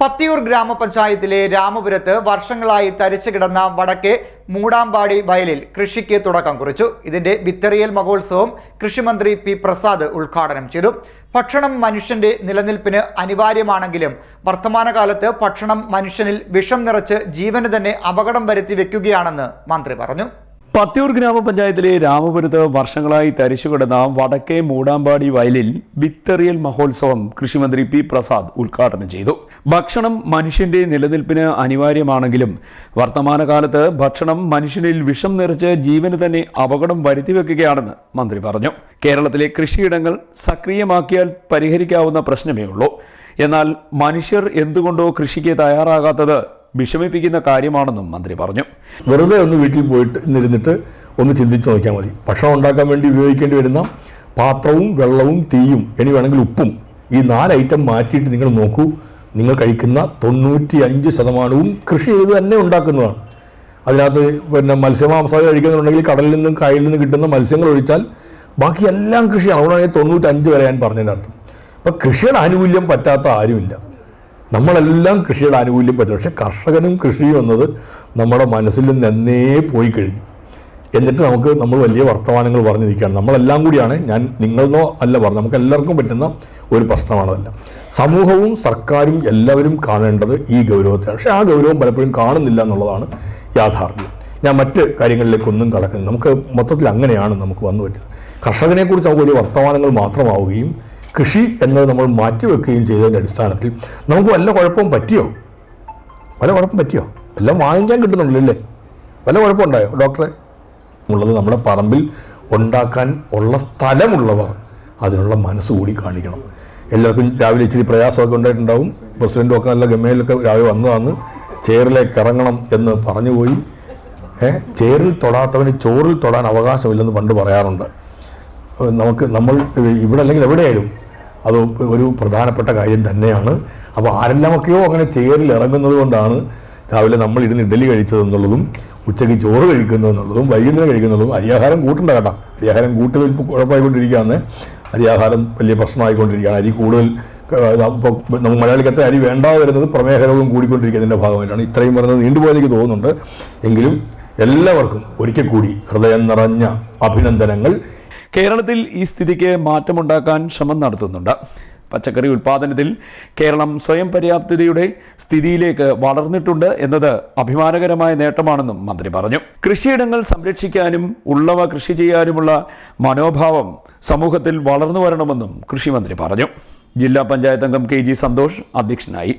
പത്തിയൂർ ഗ്രാമപഞ്ചായത്തിലെ രാമപുരത്ത് വർഷങ്ങളായി തരിച്ചു കിടന്ന വടക്കേ മൂടാമ്പാടി വയലിൽ കൃഷിക്ക് തുടക്കം കുറിച്ചു. ഇതിന്റെ വിത്തെറിയൽ മഹോത്സവം കൃഷിമന്ത്രി പി പ്രസാദ് ഉദ്ഘാടനം ചെയ്തു. ഭക്ഷണം മനുഷ്യന്റെ നിലനിൽപ്പിന് അനിവാര്യമാണെങ്കിലും വർത്തമാനകാലത്ത് ഭക്ഷണം മനുഷ്യനിൽ വിഷം നിറച്ച് ജീവന് തന്നെ അപകടം വരുത്തി വെക്കുകയാണെന്ന് മന്ത്രി പറഞ്ഞു. പത്തിയൂർ ഗ്രാമപഞ്ചായത്തിലെ രാമപുരത്ത് വർഷങ്ങളായി തരിച്ചുകിടന്ന വടക്കേ മൂടാമ്പാടി വയലിൽ വിത്തെറിയൽ മഹോത്സവം കൃഷിമന്ത്രി പി പ്രസാദ് ഉദ്ഘാടനം ചെയ്തു. ഭക്ഷണം മനുഷ്യന്റെ നിലനിൽപ്പിന് അനിവാര്യമാണെങ്കിലും വർത്തമാനകാലത്ത് ഭക്ഷണം മനുഷ്യനിൽ വിഷം നിറച്ച് ജീവന് തന്നെ അപകടം വരുത്തിവെക്കുകയാണെന്ന് മന്ത്രി പറഞ്ഞു. കേരളത്തിലെ കൃഷിയിടങ്ങൾ സക്രിയമാക്കിയാൽ പരിഹരിക്കാവുന്ന പ്രശ്നമേ ഉള്ളൂ എന്നാൽ മനുഷ്യർ എന്തുകൊണ്ടോ കൃഷിക്ക് തയ്യാറാകാത്തത് വിഷമിപ്പിക്കുന്ന കാര്യമാണെന്നും മന്ത്രി പറഞ്ഞു. വെറുതെ ഒന്ന് വീട്ടിൽ പോയിട്ട് ഇരുന്നിട്ട് ഒന്ന് ചിന്തിച്ച് നോക്കിയാൽ മതി. ഭക്ഷണം ഉണ്ടാക്കാൻ വേണ്ടി ഉപയോഗിക്കേണ്ടി വരുന്ന പാത്രവും വെള്ളവും തീയും ഇനി വേണമെങ്കിൽ ഉപ്പും ഈ നാല് ഐറ്റം മാറ്റിയിട്ട് നിങ്ങൾ നോക്കൂ. നിങ്ങൾ കഴിക്കുന്ന തൊണ്ണൂറ്റി അഞ്ച് ശതമാനവും കൃഷി ചെയ്ത് തന്നെ ഉണ്ടാക്കുന്നതാണ്. അതിനകത്ത് പിന്നെ മത്സ്യമാംസം കഴിക്കുന്നുണ്ടെങ്കിൽ കടലിൽ നിന്നും കായലിൽ നിന്നും കിട്ടുന്ന മത്സ്യങ്ങൾ ഒഴിച്ചാൽ ബാക്കി എല്ലാം കൃഷിയാണ്. അതുകൊണ്ടാണ് തൊണ്ണൂറ്റഞ്ച് വരെ ഞാൻ പറഞ്ഞതിന്റെ അർത്ഥം അപ്പം കൃഷിയുടെ ആനുകൂല്യം പറ്റാത്ത ആരുമില്ല. നമ്മളെല്ലാം കൃഷിയുടെ ആനുകൂല്യം പറ്റും. പക്ഷെ കർഷകനും കൃഷിയും എന്നത് നമ്മുടെ മനസ്സിൽ നിന്നേ പോയി കഴിഞ്ഞു. എന്നിട്ട് നമുക്ക് നമ്മൾ വലിയ വർത്തമാനങ്ങൾ പറഞ്ഞു നിൽക്കുകയാണ്. നമ്മളെല്ലാം കൂടിയാണ് ഞാൻ നിങ്ങളെന്നോ അല്ല പറഞ്ഞു നമുക്ക് എല്ലാവർക്കും പറ്റുന്ന ഒരു പ്രശ്നമാണതല്ല സമൂഹവും സർക്കാരും എല്ലാവരും കാണേണ്ടത് ഈ ഗൗരവത്തെ പക്ഷേ ആ ഗൗരവം പലപ്പോഴും കാണുന്നില്ല എന്നുള്ളതാണ് യാഥാർത്ഥ്യം. ഞാൻ മറ്റ് കാര്യങ്ങളിലേക്കൊന്നും കടക്കുന്നില്ല. നമുക്ക് മൊത്തത്തിൽ അങ്ങനെയാണ് നമുക്ക് വന്നു പറ്റുന്നത്. കർഷകനെക്കുറിച്ച് നമുക്ക് വലിയ വർത്തമാനങ്ങൾ മാത്രമാവുകയും കൃഷി എന്നത് നമ്മൾ മാറ്റിവെക്കുകയും ചെയ്തതിന്റെ അടിസ്ഥാനത്തിൽ നമുക്ക് വല്ല കുഴപ്പവും പറ്റിയോ? വല്ല കുഴപ്പം പറ്റിയോ? എല്ലാം വാങ്ങിക്കാൻ കിട്ടുന്നുള്ളൂ വല്ല കുഴപ്പമുണ്ടായോ ഡോക്ടറെ? ഉള്ളത് നമ്മുടെ പറമ്പിൽ ഉണ്ടാക്കാൻ ഉള്ള സ്ഥലമുള്ളവർ അതിനുള്ള മനസ്സ് കൂടി കാണിക്കണം. എല്ലാവർക്കും രാവിലെ ഇച്ചിരി പ്രയാസമൊക്കെ ഉണ്ടായിട്ടുണ്ടാവും. പ്രസിഡന്റുമൊക്കെ നല്ല ഗമയിലൊക്കെ രാവിലെ വന്നതാണ്. ചേറിലേക്ക് ഇറങ്ങണം എന്ന് പറഞ്ഞു പോയി ചെയറിൽ തൊടാത്തവന് ചോറിൽ തൊടാൻ അവകാശമില്ലെന്ന് പണ്ട് പറയാറുണ്ട്. നമുക്ക് നമ്മൾ ഇവിടെ അല്ലെങ്കിൽ എവിടെയായാലും അത് ഒരു പ്രധാനപ്പെട്ട കാര്യം തന്നെയാണ്. അപ്പോൾ ആരെല്ലാമൊക്കെയോ അങ്ങനെ ചേറിൽ ഇറങ്ങുന്നത് കൊണ്ടാണ് രാവിലെ നമ്മൾ ഇരുന്ന് ഇഡലി കഴിച്ചതെന്നുള്ളതും ഉച്ചയ്ക്ക് ചോറ് കഴിക്കുന്നതെന്നുള്ളതും വൈകുന്നേരം കഴിക്കുന്നതും അരിയാഹാരം കൂട്ടണ്ട കേട്ടോ. അരിയാഹാരം കൂട്ടുതൽ ഇപ്പോൾ കുഴപ്പമായിക്കൊണ്ടിരിക്കുകയാണ്. അരിയാഹാരം വലിയ പ്രശ്നമായിക്കൊണ്ടിരിക്കുകയാണ്. അരി കൂടുതൽ ഇപ്പോൾ നമുക്ക് അത്ര അരി വേണ്ടാതെ വരുന്നത് പ്രമേഹ രോഗം കൂടിക്കൊണ്ടിരിക്കുന്നതിന്റെ ഭാഗമായിട്ടാണ്. ഇത്രയും പറഞ്ഞത് നീണ്ടുപോയെനിക്ക് തോന്നുന്നുണ്ട്. എങ്കിലും എല്ലാവർക്കും ഒരിക്കൽ കൂടി ഹൃദയം നിറഞ്ഞ അഭിനന്ദനങ്ങൾ. കേരളത്തിൽ ഈ സ്ഥിതിക്ക് മാറ്റമുണ്ടാക്കാൻ ശ്രമം നടത്തുന്നുണ്ട്. പച്ചക്കറി ഉൽപാദനത്തിൽ കേരളം സ്വയം പര്യാപ്തതയുടെ സ്ഥിതിയിലേക്ക് വളർന്നിട്ടുണ്ട് എന്നത് അഭിമാനകരമായ നേട്ടമാണെന്നും മന്ത്രി പറഞ്ഞു. കൃഷിയിടങ്ങൾ സംരക്ഷിക്കാനും ഉള്ളവ കൃഷി ചെയ്യാനുമുള്ള മനോഭാവം സമൂഹത്തിൽ വളർന്നു വരണമെന്നും കൃഷിമന്ത്രി പറഞ്ഞു. ജില്ലാ പഞ്ചായത്ത് അംഗം കെ ജി സന്തോഷ് അധ്യക്ഷനായി.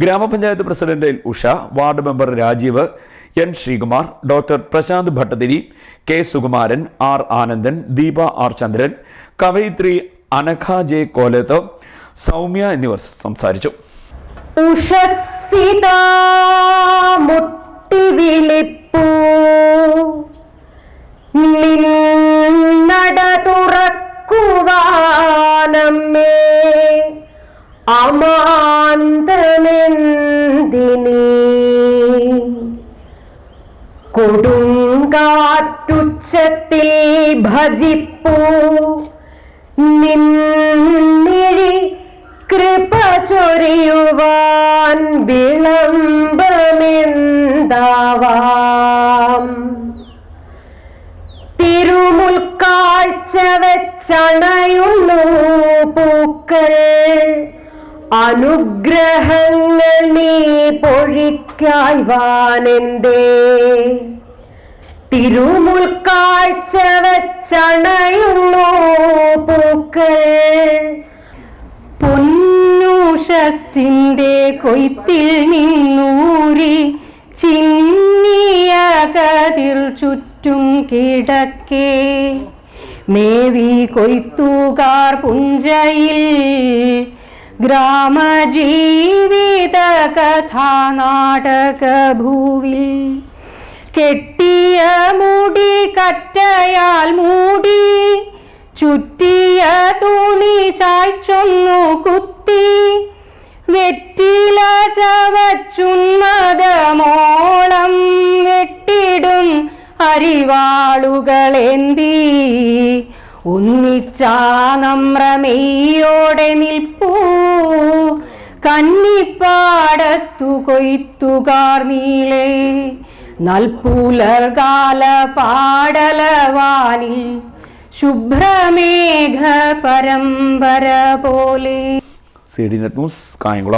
ഗ്രാമപഞ്ചായത്ത് president Usha ward member Rajeev N Sreekumar doctor Prashanth Bhattathiri K Sukumaran R Anandan Deepa R Chandran കവയിത്രി Anagha J Kolath Soumya എന്നിവർ സംസാരിച്ചു. ഉഷസ്സിതാ മുട്ടി വിളിപ്പൂ. നിന്നട തുറക്കുവാനമ്മേ. അമാന്തമെന്തിനീ കൊടുങ്കാറ്റുച്ചത്തിൽ ഭജിപ്പൂ. നിന്നിഴി കൃപ ചൊരിയുവാൻ വിളംബമെന്താവാം? തിരുമുൽക്കാഴ്ച വെച്ചണയുന്നു പൂക്കൾ. അനുഗ്രഹങ്ങൾ നീ പൊഴിക്കായി തിരുമുൽക്കാഴ്ച വെച്ചണയുന്നു പൂക്കൾ. പൊന്നൂഷസിന്റെ കൊയ്ത്തിൽ നിന്നൂരി ചിന്നിയ കതിർ ചുറ്റും കിടക്കേ. മേവി കൊയ്ത്തുകാർ പുഞ്ചയിൽ ഗ്രാമജീവിത കഥാനാടക ഭൂവിൽ കെട്ടിയ മുടി കറ്റയാൽ മൂടി ചുറ്റിയ തുണി ചായ്ച്ചൊന്നു കുത്തി വെറ്റില ചവച്ചുന്മതമോളം വെട്ടിടും അരിവാളുകളേന്തി. ഒന്നിച്ചാ നമ്രമെയ്യോടെ നിൽപ്പൂ കന്നിപ്പാടത്തു കൊയ്ത്തുകാർ നീളെ. നൽപുലർകാല പാടലവാനിൽ ശുഭ്രമേഘ പരമ്പര പോലെ. C D net news Kayamkulam.